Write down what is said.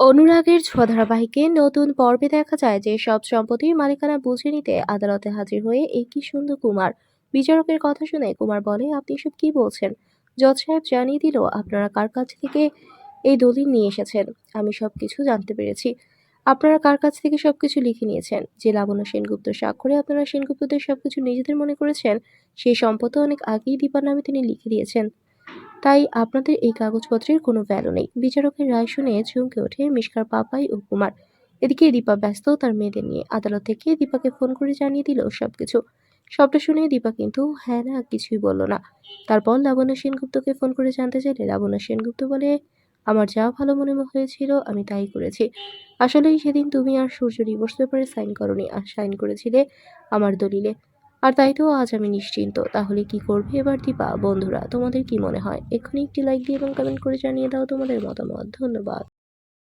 অনুরাগের ছোঁয়া ধারাবাহিকে নতুন পর্বে দেখা যায় যে সব সম্পত্তির মালিকানা বুঝে নিতে আদালতে হাজির হয়ে এই কি সুন্দর কুমার। বিচারকের কথা শুনে কুমার বলে, আপনি সব কি বলছেন? জজ সাহেব জানিয়ে দিল, আপনারা কার কাছ থেকে এই দলিল নিয়ে এসেছেন? আমি সব কিছু জানতে পেরেছি। আপনারা কার কাছ থেকে সব কিছু লিখে নিয়েছেন? যে লাবণ্য সেনগুপ্ত স্বাক্ষরে আপনারা সেনগুপ্তদের সব কিছু নিজেদের মনে করেছেন, সেই সম্পত্তি অনেক আগেই দীপার নামে তিনি লিখে দিয়েছেন। তাই আপনাদের এই কাগজপত্রের কোনো ভ্যালু নেই। বিচারকের রায় শুনে চমকে ওঠে মিশকার পাপাই ও কুমার। এদিকে দীপা ব্যস্ত তার মেয়েদের নিয়ে। আদালত থেকে দীপাকে ফোন করে জানিয়ে দিল সবকিছু। সবটা শুনে দীপা কিন্তু হ্যাঁ না কিছুই বলল না। তারপর লাবণ্য সেনগুপ্তকে ফোন করে জানতে চাইলে লাবণ্য সেনগুপ্ত বলে, আমার যা ভালো মনে হয়েছিল, আমি তাই করেছি। আসলেই সেদিন তুমি আর সূর্য ডিভোর্স পেপারে সাইন করনি। আর সাইন করেছিলে আমার দলিলে। আর তাই তো আজ আমি নিশ্চিন্ত। তাহলে কি করবে এবার দীপা? বন্ধুরা, তোমাদের কি মনে হয়? এক্ষুনি একটি লাইক দিয়ে এবং কমেন্ট করে জানিয়ে দাও তোমাদের মতামত। ধন্যবাদ।